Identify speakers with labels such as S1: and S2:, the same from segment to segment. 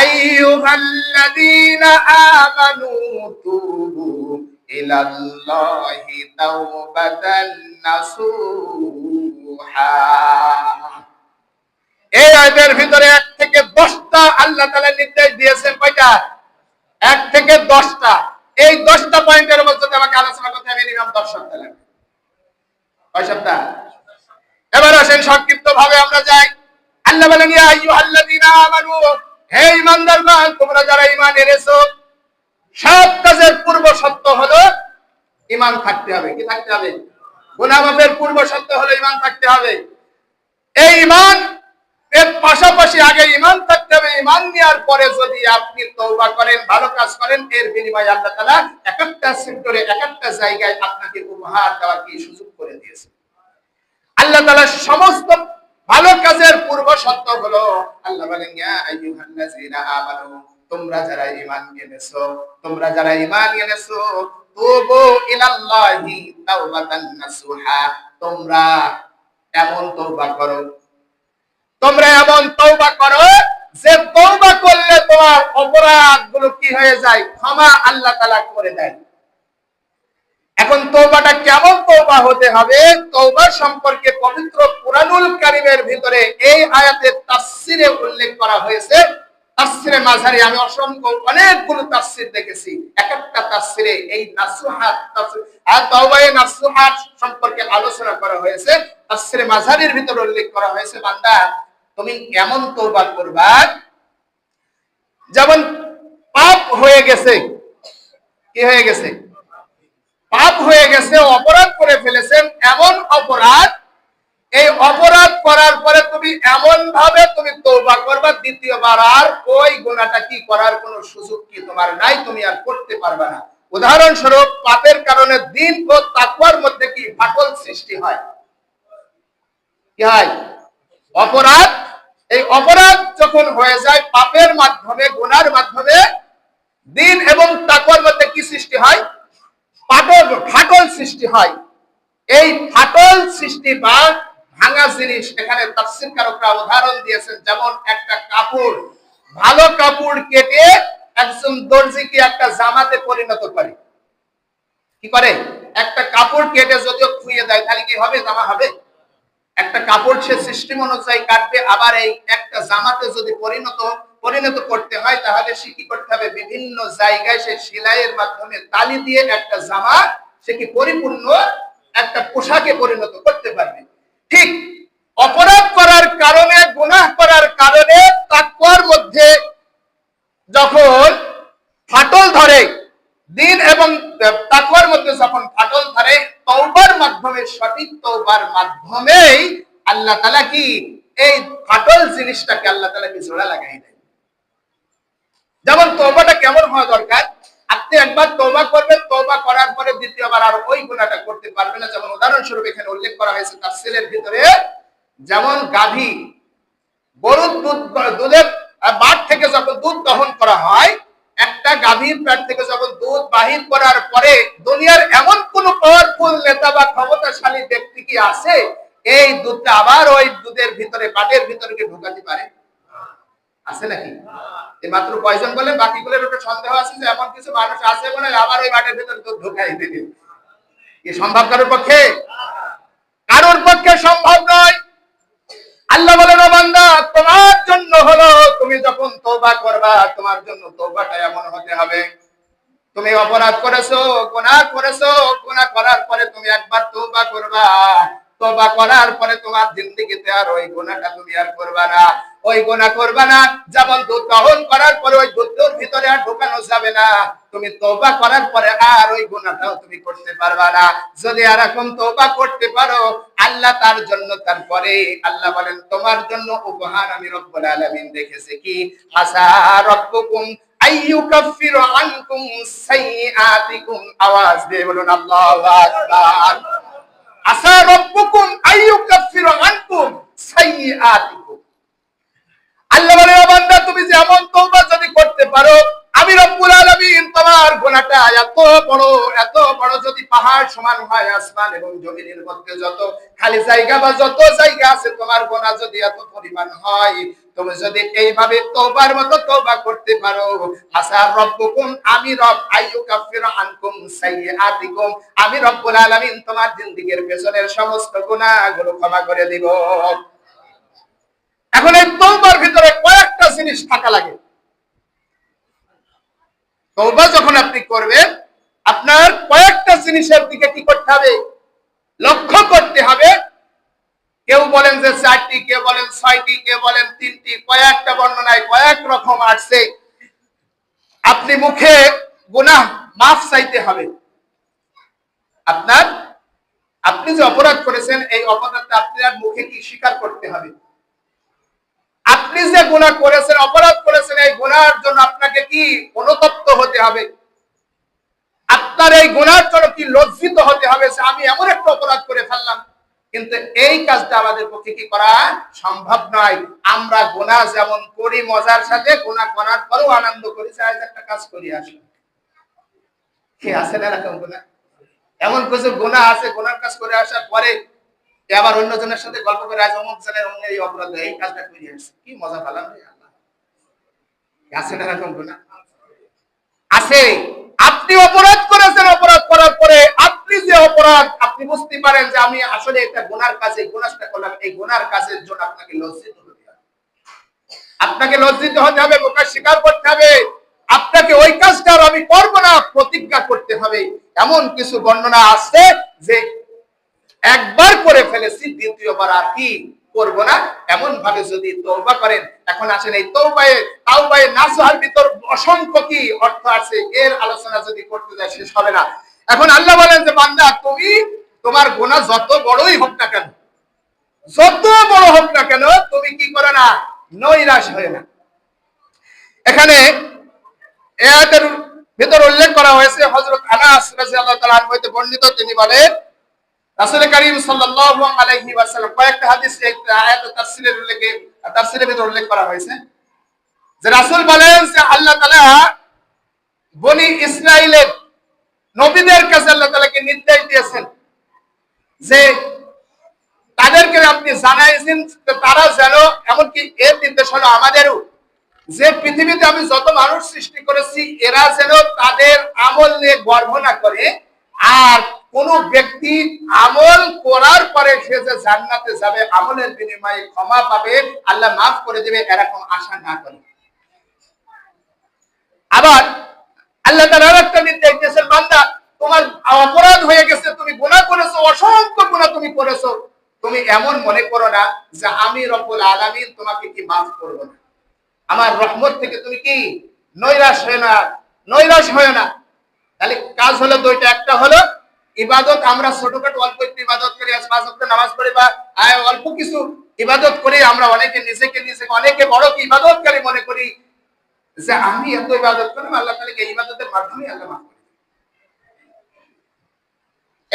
S1: আইয়ুহাল্লাযীনা আমানু তুবু ইলাল্লাহি তাওবাতান নাসুহা এই আয়াতের ভিতরে এক থেকে দশটা আল্লাহ তাআলা নির্দেশ দিয়েছেন কয়টা? এক থেকে দশটা। এই দশটা পয়েন্টের মধ্যে আমাকে আলোচনা করতে হবে, মিনিমাম দশ সপ্তাহ এবার আসেন সংক্ষিপ্ত ভাবে আমরা যাই। আল্লাহ বলেন, ইয়া আইয়ুহাল্লাযীনা আমানু হে ঈমানদারগণ তোমরা যারা ঈমান এনেছো, সব কাজের পূর্ব সত্য হলো ইমান থাকতে হবে। কি থাকতে হবে? গুনাহ পূর্ব সত্য হলো ইমান থাকতে হবে। এই ইমান এর পাশাপাশি আগে ইমান থাকতে হবে। ইমান নেওয়ার পরে যদি আপনি তওবা করেন, ভালো কাজ করেন, এর বিনিময়ে আল্লাহ তালা এক একটা সেক্টরে, এক একটা জায়গায় আপনাকে উপহার দেওয়ার কি সুযোগ করে দিয়েছে। আল্লাহ তাআলা সমস্ত ভালো কাজের পূর্ব সত্য হলো, আল্লাহ বলেন তোমরা যারা ঈমান এনেছো, তোমরা যারা ঈমান এনেছো, তুবু ইলাল্লাহি তাওবাতান নাসুহা, তোমরা এমন তওবা করো। তোমরা এমন তওবা করো যে তওবা করলে তোমার অপরাধগুলো কি হয়ে যায়? ক্ষমা আল্লাহ তাআলা করে দেয়। এখন তৌবাটা কেমন তৌবা হতে হবে? তৌবা সম্পর্কে পবিত্র কুরআনুল কারীমের ভিতরে এই আয়াতের তাফসিরে উল্লেখ করা হয়েছে। তাফসিরে মাঝারি, আমি অসংখ্য, অনেকগুলো তাফসির দেখেছি। এক একটা তাফসিরে এই নাসুহাত আর তওবায়ে নাসুহাত সম্পর্কে আলোচনা করা হয়েছে। তাফসিরে মাঝারির ভিতরে উল্লেখ করা হয়েছে, বান্দা, তুমি কেমন তৌবা করবা? যেমন পাপ হয়ে গেছে। কি হয়ে গেছে? পাপ হয়ে গেছে, অপরাধ করে ফেলেছেন, এমন অপরাধ, এই অপরাধ করার পরে তুমি এমন ভাবে তুমি তৌবা করবা, দ্বিতীয়বার আর ওই গুণাটা কি করার কোনো সুযোগ কি তোমার নাই, তুমি আর করতে পারবে না। উদাহরণস্বরূপ, পাপের কারণে দিন ও তাকওয়ার মধ্যে কি ফাটল সৃষ্টি হয়? কি হয়? অপরাধ। এই অপরাধ যখন হয়ে যায়, পাপের মাধ্যমে গোনার মাধ্যমে দিন এবং তাকওয়ার মধ্যে কি সৃষ্টি হয়? ফাটল ফাটল সৃষ্টি হয়। এই ফাটল সৃষ্টি বা ভাঙা জিনিস এখানে তাফসীর কারকরা উদাহরণ দিয়েছেন, যেমন একটা কাপড়। ভালো কাপড় কেটে একজন দর্জি কি একটা জামাতে পরিণত করে। কি করে? একটা কাপড় কেটে যদিও খুঁয়ে দেয়, তাহলে কি হবে? জামা হবে। একটা কাপড় সে সিস্টেম অনুযায়ী কাটবে, আবার এই একটা জামাতে যদি পরিণত পরিণত করতে হয়, তাহলে সে কি করতে হবে বিভিন্ন জায়গায় সে সেলাইয়ের মাধ্যমে তালি দিয়ে একটা জামা সে কি পরিপূর্ণ একটা পোশাকে পরিণত করতে পারবে। ঠিক অপরাধ করার কারণে, গুনাহ করার কারণে তাকওয়ার মধ্যে যখন ফাটল ধরে, দিন এবং তাকওয়ার মধ্যে যখন ফাটল ধরে, তওবার মাধ্যমে, সঠিক তওবার মাধ্যমেই আল্লাহ তাআলা কি এই ফাটল জিনিসটাকে আল্লাহ তাআলা কি জোড়া লাগাই দেয়? যেমন তওবাটা কেমন হওয়া দরকার? আপনি একবার তওবা করবেন, তওবা করার পরে দ্বিতীয়বার আর ওই গুনাহটা করতে পারবেন না। যেমন উদাহরণস্বরূপ এখানে উল্লেখ করা হয়েছে তাফসীরের ভিতরে, যেমন গাভী গরুর দুধ, দুধের বাট থেকে যখন দুধ দহন করা হয়, একটা গাভীর পেট থেকে যখন দুধ বাহির করার পরে দুনিয়ার এমন কোন পাওয়ারফুল নেতা বা ক্ষমতাশালী ব্যক্তি কি আছে? এই দুধটা আবার ওই দুধের ভিতরে বাটের ভিতরে ঢোকাতে পারে। আছে নাকি? এই মাত্র কয়জন বলেন বাকিগুলোর উপরে সন্দেহ আছে যে এমন কিছু মানুষ আছে বলে আবার ওই বাটের ভিতরে দুধ ঢোকাই দিবে। কি সম্ভব কারোর পক্ষে? কারোর পক্ষে সম্ভব নয়। আল্লাহ বলেন বান্দা, তোমার জন্য হলো, তুমি যখন তওবা করবা, তোমার জন্য তওবাটা এমন হতে হবে। তুমি অপরাধ করেছ, গুনাহ করেছ, গুনাহ করার পরে তুমি একবার তওবা করবা। তওবা করার পরে তোমার জিন্দেগিতে আর ওই গুনাহটা তুমি আর করবা না। ওই গুনাহ করবা না, যেমন দুধ দহন করার পরে ওই দুধের ভিতরে আর ঢোকানো যাবে না। তুমি তওবা করার পরে আর ওই গুনাহটাও তুমি করতে পারবা না। যদি এরকম তওবা করতে পারো, আল্লাহ তার জন্য তারপরে আল্লাহ বলেন, তোমার জন্য উপহার আমি রব্বুল আলামিন দেখেছি কি? আসা রব্বুকুম আইয়ুকাফিরু আনকুম সাইয়্যাতিকুম। আওয়াজ দিয়ে বলুন, আল্লাহু আকবার। আসা রব্বুকুম আইয়ুকাফিরু আনকুম সাইয়্যাতিকুম। আল্লাহ বলে বান্দা, তুমি যেমন তওবা যদি করতে পারো, আমি রব্বুল আলামিন তোমার গুনাহটা এত বড় এত বড় যদি পাহাড় সমান হয়, আসমান এবং জমিনের মধ্যে যত খালি জায়গা বা যত জায়গা আছে, তোমার গুনাহ যদি এত পরিমাণ হয় তুমি যদি এইভাবে তওবার মতো তওবা করতে পারো আসা রব্বুকুম, আমি রব আইয়ুকাফির আনকুম সাইয়্যাতিকুম, আমি রব্বুল আলামিন তোমার জিন্দেগীর পেছনের সমস্ত গুনাহগুলো ক্ষমা করে দিব। এখন এই তওবার ভিতরে কয়েকটা জিনিস থাকা লাগে। তওবা যখন আপনি করবেন, আপনার কয়েকটা জিনিসের দিকে কি করতে হবে? লক্ষ্য করতে হবে কেউ বলেন যে চারটি, কেউ বলেন ছয়টি, কেউ বলেন তিনটি, কয়েকটা বর্ণনায় কয়েক রকম আসছে। আপনি মুখে গুনাহ মাফ চাইতে হবে। আপনার, আপনি যে অপরাধ করেছেন, এই অপরাধটা আপনার মুখে কি স্বীকার করতে হবে? আপনি যে গুনাহ করেছেন, অপরাধ করেছেন, এই গুনার জন্য আপনাকে কি অনুতপ্ত হতে হবে? আপনার এই গুনার জন্য কি লজ্জিত হতে হবে আমি এমন একটা অপরাধ করে ফেললাম? কিন্তু এই কাজটা আমাদের পক্ষে কি করা সম্ভব নয়। আমরা গুনাহ যেমন করি, মজার সাথে গুনাহ করার পরেও আনন্দ করি আজ একটা কাজ করি আসলে কে আছে না এরকম গুনাহ? এমন কিছু গুনাহ আছে গুনার কাজ করে আসার পরে আবার অন্যজনের সাথে গল্প করে আজ অমুক অমুক এই অপরাধ, এই কাজটা করে আসছে কি মজা পেলাম আল্লাহ। না এরকম গুনাহ? আছে। আপনি অপরাধ করেছেন, অপরাধ করার পরে আপনি যে অপরাধ, আপনি বুঝতে পারেন যে আমি আসলে একটা গুনাহটা করলাম, এই জন্য আপনাকে লজ্জিত হতে হবে। আপনাকে লজ্জিত হতে হবে স্বীকার করতে হবে। আপনাকে ওই কাজটা আমি করব না, প্রতিজ্ঞা করতে হবে। এমন কিছু বর্ণনা আছে যে একবার করে ফেলেছি, দ্বিতীয়বার আর কি করব না। এমন ভাবে যদি তৌবা করেন, এখন আসেন এই তৌবায়ে তাওবায়ে নাসহার ভিতর অসংখ্য কি অর্থ আছে, এর আলোচনা যদি করতে যায় শেষ হবে না। এখন আল্লাহ বলেন যে, বান্দা, তুমি তোমার গুনাহ যত বড়ই হোক না কেন, যত বড় হোক না কেন, তুমি কি করে না? নৈরাশ হয়ে না এখানে এ আয়াতের ভিতর উল্লেখ করা হয়েছে, হযরত আনাস রাদিয়াল্লাহু তাআলা আনহু হতে বর্ণিত, তিনি বলেন, রাসূল করিম সাল্লাল্লাহু আলাইহি ওয়াসাল্লাম কয়েকটা হাদিস একটা আয়াত তাফসীরের উল্লেখে, তাফসীরের ভিতর উল্লেখ করা হয়েছে। যে রাসূল বলেন যে, আল্লাহ তাআলা বনি ইসরাইলের নবীদের কাছে আল্লাহ তাআলাকে নির্দেশ দিয়েছেন? যে তাদেরকে আপনি জানাইছেন তারা যেন, এমনকি এর নির্দেশ হলো আমাদেরও, যে পৃথিবীতে আমি যত মানুষ সৃষ্টি করেছি, এরা যেন তাদের আমল নিয়ে গর্ব না করে, আর কোন ব্যক্তি আমল করার পরে সে যে জান্নাতে যাবে, আমলের বিনিময়ে ক্ষমা পাবে, আল্লাহ মাফ করে দেবে, এরকম আশা না করে। আবার আল্লাহ তার একটা নির্দেশ দিয়েছেন বান্দা, তোমার অপরাধ হয়ে গেছে, তুমি করেছ, অসংখ্য তুমি করেছ। তুমি এমন মনে করো না যে আমি রব্বুল আলামিন তোমাকে কি মাফ করব না। আমার রহমত থেকে তুমি কি নৈরাশ হয় না, নৈরাশ হয় না। তাহলে কাজ হলো দুইটা, একটা হলো ইবাদত, আমরা ছোটখাটো অল্প একটু ইবাদত করি পাঁচ ওয়াক্ত নামাজ পড়ি বা অল্প কিছু ইবাদত করি, আমরা অনেকে নিজেকে নিজেকে, অনেকে বড় ইবাদতকারী মনে করি যে আমি এত ইবাদত করলাম আল্লাহ তাআলা এই ইবাদতের মাধ্যমে আল্লাহ মাফ করে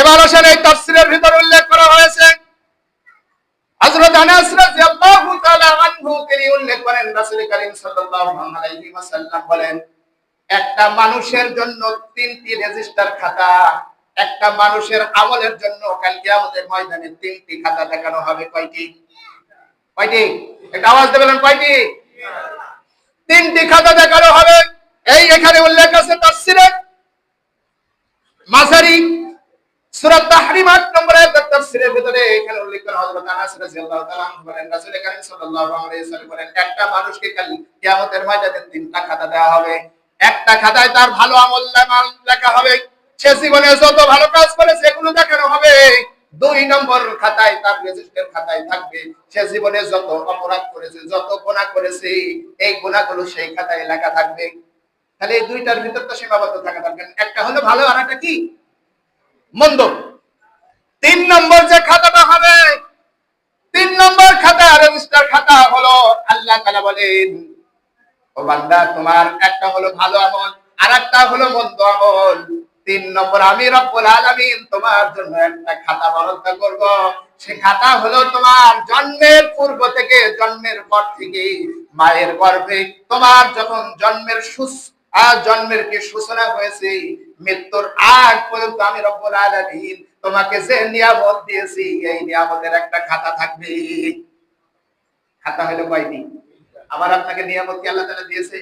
S1: এবার আসলে এই তাফসীরের ভিতর উল্লেখ করা হয়েছে, হযরত আনাস রাদিয়াল্লাহু তাআলা আনহু, তিনি উল্লেখ করেন, রাসূল করিম সাল্লাল্লাহু আলাইহি ওয়াসাল্লাম বলেন, একটা মানুষের জন্য তিনটি রেজিস্টার খাতা, একটা মানুষের আমলের জন্য কাল কিয়ামতের ময়দানে তিনটি খাতা দেখানো হবে কয়টি? কয়টি? একটা আওয়াজ দেবেন কয়টি? তিনটি খাতা দেখানো হবে। এই এখানে উল্লেখ আছে তাফসীরে। মাসারি সূরা তাহরিম 8 নম্বর আয়াতের তাফসীরের ভিতরে এখানে উল্লেখ করা হযরত আনাস রাদিয়াল্লাহু তাআলা আনহু বলেন রাসূল কারীম সাল্লাল্লাহু আলাইহি ওয়াসাল্লাম বলেন, একটা মানুষকে তিনটা খাতা দেওয়া হবে। একটা খাতায় তার ভালো আমল লেখা হবে। সে জীবনে যত ভালো কাজ করে, সেগুলো দেখানো হবে। দুই নম্বর খাতায় তার রেজিস্টার খাতায় থাকবে। সে জীবনে যত অপরাধ করেছে, যত গুনাহ করেছে, এই গুনাহগুলো সেই খাতায় লেখা থাকবে। তাহলে এই দুইটার ভিতর তো সীমাবদ্ধ থাকা দরকার। একটা হলো ভালো, আর একটা কি? মন্দ। তিন নম্বর যে খাতাটা হবে, তিন নম্বর খাতা রেজিস্টার খাতা হলো আল্লাহ তাআলা বলেন, ও বান্দা, তোমার একটা হলো ভালো আমল আর একটা হলো মন্দ আমল। তিন নম্বর, আমি রব্বুল আলামিন তোমার জন্য একটা খাতা বরাদ্দ করব। সে খাতা হলো তোমার জন্মের পূর্ব থেকে, জন্মের পর থেকে মায়ের গর্ভে। তোমার যখন জন্মের সুস আর জন্মের কি সূচনা হয়েছে, মৃত্যুর আগ পর্যন্ত আমি রব্বুল আলামিন তোমাকে যে নিয়ামত দিয়েছি, এই নিয়ামতের একটা খাতা থাকবে। খাতা হলো কয়টি? আবার আপনাকে নিয়ামত কি আল্লাহ তাআলা দিয়েছে?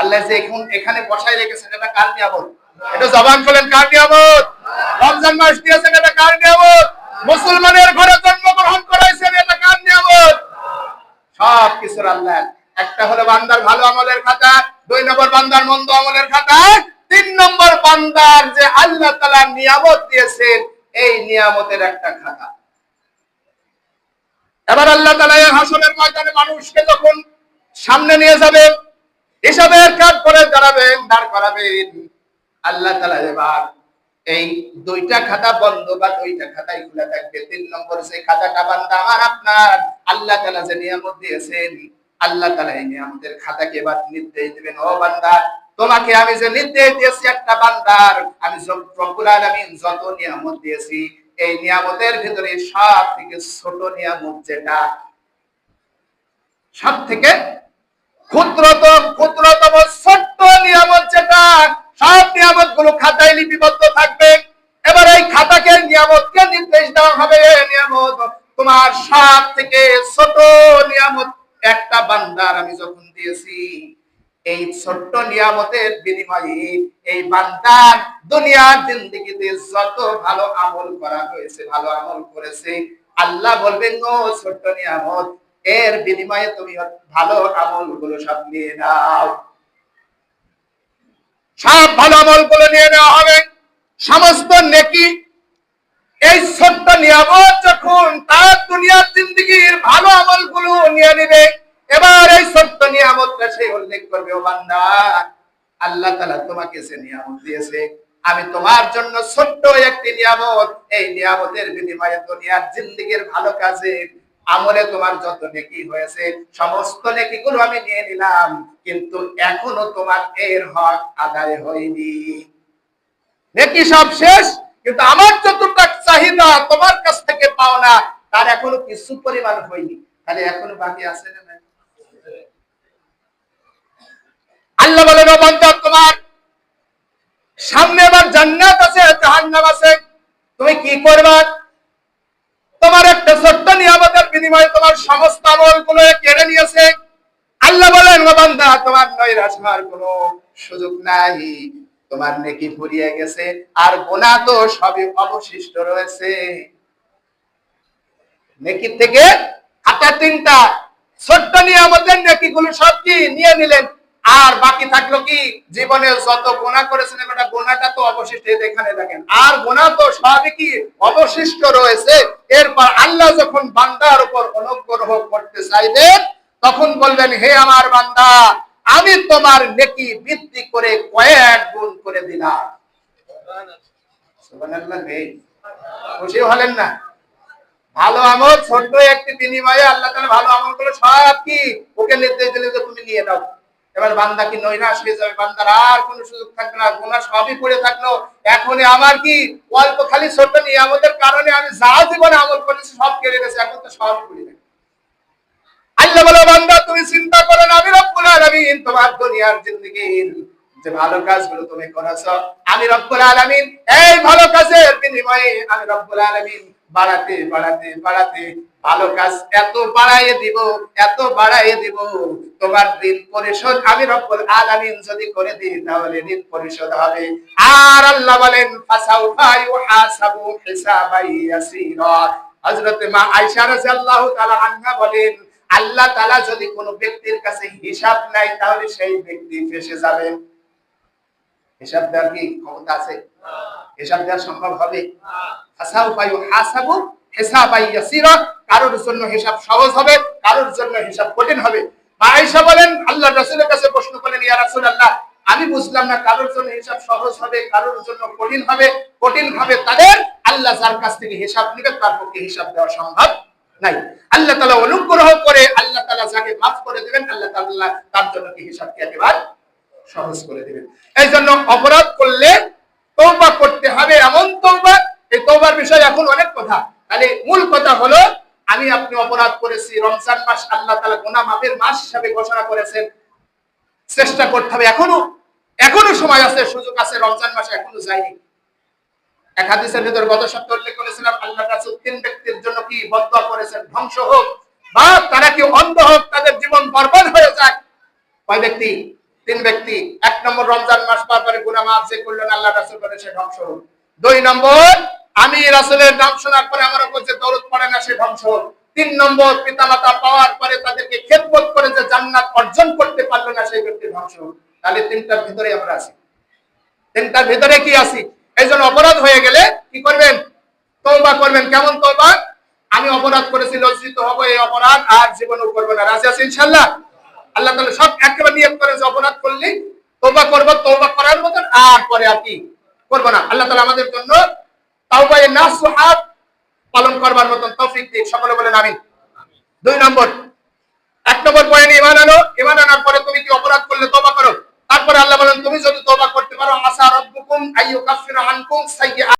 S1: আল্লাহ যে এখন এখানে বসায় রেখেছেন, এটা কার নিয়ামত? এটা জবান খোলেন, কার নিয়ামত? রমজান মাস দিয়েছেন, এটা কার নিয়ামত? মুসলমানের ঘরে জন্মগ্রহণ করাইছেন, এটা কার নিয়ামত? সব কিছুর আল্লাহ একটা হলো বান্দার ভালো আমলের খাতা, দুই নম্বর বান্দার মন্দ আমলের খাতা, তিন নম্বর বান্দার যে আল্লাহ তালা নিয়ামত দিয়েছেন, এই নিয়ামতের একটা খাতা। এবার আল্লাহ তালা হাসনের ময়দানে মানুষকে যখন সামনে নিয়ে যাবে হিসাবের কাজ করে দাঁড়াবেন, দাঁড় করাবেন। আল্লাহ তালা এবার এই দুইটা খাতা বন্ধ বা দুইটা খাতাই খোলা থাকবে, তিন নম্বর সেই খাতাটা বান্দা আমার আপনার, আল্লাহ তালা যে নিয়ামত দিয়েছেন, আল্লাহ তালা এই নিয়ামতের খাতাকে এবার নির্দেশ দিবেন, ও বান্দা, তোমাকে আমি যে নির্দেশ দিয়েছি একটা বান্দার, আমি রব্বুল আলামিন যত নিয়ামত দিয়েছি, এই নিয়ামতের ভিতরে সব থেকে ছোট নিয়ামত যেটা সব থেকে ক্ষুদ্রতম ক্ষুদ্রতম ছোট্ট নিয়ামত যেটা সব নিয়ামতগুলো খাতায় লিপিবদ্ধ থাকবে। এবার এই খাতাকে নিয়ামতকে নির্দেশ দেওয়া হবে নিয়ামত, তোমার সব থেকে ছোট নিয়ামত। একটা বান্দার আমি যখন দিয়েছি, এই ছোট্ট নিয়ামতের বিনিময়ে এই বান্দার দুনিয়ার জিন্দগিতে যত ভালো আমল করা হয়েছে, ভালো আমল করেছে, আল্লাহ বলবেন, ও ছোট্ট নিয়ামত, এর বিনিময়ে তুমি ভালো আমলগুলো সব নিয়ে নাও। সব ভালো আমলগুলো নিয়ে নেওয়া হবে। সমস্ত নেকি এই ছোট্ট নিয়ামত যখন তার দুনিয়ার জিন্দগির ভালো আমলগুলো নিয়ে নিবে, এবার এই ছোট্ট নিয়ামতটা সে উল্লেখ করবে, ও বান্দা, আল্লাহ তালা তোমাকে সে নিয়ামত দিয়েছে। আমি তোমার জন্য ছোট্ট একটি নিয়ামত, এই নিয়ামতের বিনিময়ে দুনিয়ার জিন্দগির ভালো কাজে আমলে তোমার যত নেকি হয়েছে, সমস্ত নেকি গুলো আমি নিয়ে নিলাম, কিন্তু এখনও তোমার এর হক আদায় হয়নি। নেকি সব শেষ, কিন্তু আমার যতটা চাহিদা তোমার কাছ থেকে পাও না তার এখনও কিছু পরিমাণ হয়নি। তাহলে এখনও বাকি আছে না? আল্লাহ বলেন বান্দা, তোমার সামনে আবার জান্নাত আছে, জাহান্নাম আছে। তুমি কি করবা? ছোট্ট নিয়ামতের বিনিময়ে তোমার সমস্ত আমলগুলো কেড়ে নিয়েছে। আল্লাহ বলেন বান্দা, তোমার নৈরাশ হওয়ার কোনো সুযোগ নাই। তোমার নেকি ফুরিয়ে গেছে, আর গোনা তো সবই অবশিষ্ট রয়েছে। নেকি থেকে হাতা তিনটা ছোট্ট নিয়ামতের নেকি গুলো সব কি নিয়ে নিলেন? আর বাকি থাকল কি? জীবনে যত গোনা করেছেন গোনাটা তো অবশিষ্ট এখানে দেখেন। আর গোনা তো সবই কি অবশিষ্ট রয়েছে? এরপর আল্লাহ যখন বান্দার উপর অনুগ্রহ করতে চাইবেন, তখন বলবেন, হে আমার বান্দা, আমি তোমার নেকি বৃদ্ধি করে কয়েক গুণ করে দিলাম। খুশি হলেন না? ভালো আমল, ছোট্ট একটি বিনিময়ে আল্লাহ তাআলা ভালো আমল করে সব কি? ওকে নির্দেশ দিলে তুমি নিয়ে নাও। এবার বান্দা কি নৈরাশ হয়ে যাবে? বান্দার আর কোনো সুযোগ থাকবে না, গুনাহ সবই পড়ে থাকল। এখন আমার কি অল্প খালি ছোট্ট নিয়ামতের কারণে আমি যা জীবনে আমল করেছি সব কেড়ে গেছে এখন তো সব পড়ে গেছে আল্লাহ বলে, বান্দা, তুমি চিন্তা করো না, আমি রব্বুল আলামিন তোমার দুনিয়ার জিন্দেগির যে ভালো কাজগুলো তুমি করেছ, আমি রব্বুল আলামিন এই ভালো কাজের বিনিময়ে আমি রব্বুল আলামিন বাড়াতে বাড়াতে বাড়াতে ভালো কাজ এত বাড়াইয়ে দিব, এত বাড়াইয়ে দিব। তোমার ঋণ পরিশোধ আমি রব্বুল আলামিন যদি করে দিই, তাহলে ঋণ পরিশোধ হবে। আর আল্লাহ বলেন, ফাসাউফা ইউহাসাবু হিসাবাই ইয়াসীরা। হযরতে মা আয়েশা রাদিয়াল্লাহু তাআলা আনহা বলেন, আল্লাহ তাআলা যদি কোনো ব্যক্তির কাছে হিসাব নাই তাহলে সেই ব্যক্তি ফেসে যাবে। হিসাব দেওয়ার কি ক্ষমতা আছে? হিসাব দেওয়া সম্ভব হবে? ফাসাউফা ইউহাসাবু হিসাবাই ইয়াসীরা, কারোর জন্য হিসাব সহজ হবে, কারোর জন্য হিসাব কঠিন হবে। আয়েশা বলেন, আল্লাহ রাসূলের কাছে প্রশ্ন ইয়া রাসূলুল্লাহ, আমি বুঝলাম না কারোর জন্য হিসাব সহজ হবে, কারোর জন্য কঠিন হবে কঠিন হবে তাদের আল্লাহ যার কাছ থেকে হিসাব নেবে, তার পক্ষে হিসাব দেওয়া সম্ভব নাই। আল্লাহ তাআলা অনুগ্রহ করে আল্লাহ তাআলা যাকে মাফ করে দিবেন, আল্লাহ তাআলা তার জন্য কি হিসাবকে একেবারে সহজ করে দিবেন। এই জন্য অপরাধ করলে তওবা করতে হবে, এমন তওবা, এই তওবার বিষয়ে এখন অনেক কথা। তাহলে মূল কথা হলো, আমি আপনি অপরাধ করেছি, রমজান মাস আল্লাহ তাআলা গুনাহ মাফের মাস হিসাবে ঘোষণা করেছেন। চেষ্টা করতে হবে এখনও। এখনও সময় আছে, সুযোগ আছে, রমজান মাসে এখনও যায়নি। এক হাদিসের ভিতর গত সপ্তাহে উল্লেখ করেছিলাম আল্লাহ তিন ব্যক্তির জন্য কি বদদোয়া করেছেন? ধ্বংস হোক বা তারা কি অন্ধ হোক, তাদের জীবন বরবাদ হয়ে যায় কয় ব্যক্তি? তিন ব্যক্তি। এক নম্বর রমজান মাস পার করে গুনাহ মাফ যে করলেন আল্লাহ রাসূল বলে সে ধ্বংস হোক। দুই নম্বর আমি রাসুলের নাম শোনার পরে আমার যে দরুদ পড়ে না, সে ধ্বংস তিন নম্বর, পিতামাতা পাওয়ার পরে তাদেরকে খেদমত করে যে জান্নাত অর্জন করতে পারল না, সেই ব্যক্তি ধ্বংস তাহলে তিনটার ভিতরে আমরা আছি। তিনটার ভিতরে কি আছি? এই জন্য অপরাধ হয়ে গেলে কি করবেন? তওবা করবেন। কেমন তওবা? আমি অপরাধ করেছি, লজ্জিত হব, এই অপরাধ আর জীবনেও করব না। রাজি আছি ইনশাল্লাহ আল্লাহ তাআলা সব একেবারে নিয়ত করে যে অপরাধ করলি তওবা করব, তওবা করার মতন আর পরে আর কি করব না। আল্লাহ তাআলা আমাদের জন্য তাওবায়ে নাসুহাত পালন করবার মতন তৌফিক দিক সকলে বলেন আমিন। দুই নম্বর, এক নম্বর পয়েন্ট ইমান আনো। ইমান আনার পরে তুমি কি অপরাধ করলে তওবা করো? তারপরে আল্লাহ বলেন, তুমি যদি তোবা করতে পারো, আশা রব্বুকুম আইয়ুকাফিরু আনকুম সাইয়্যা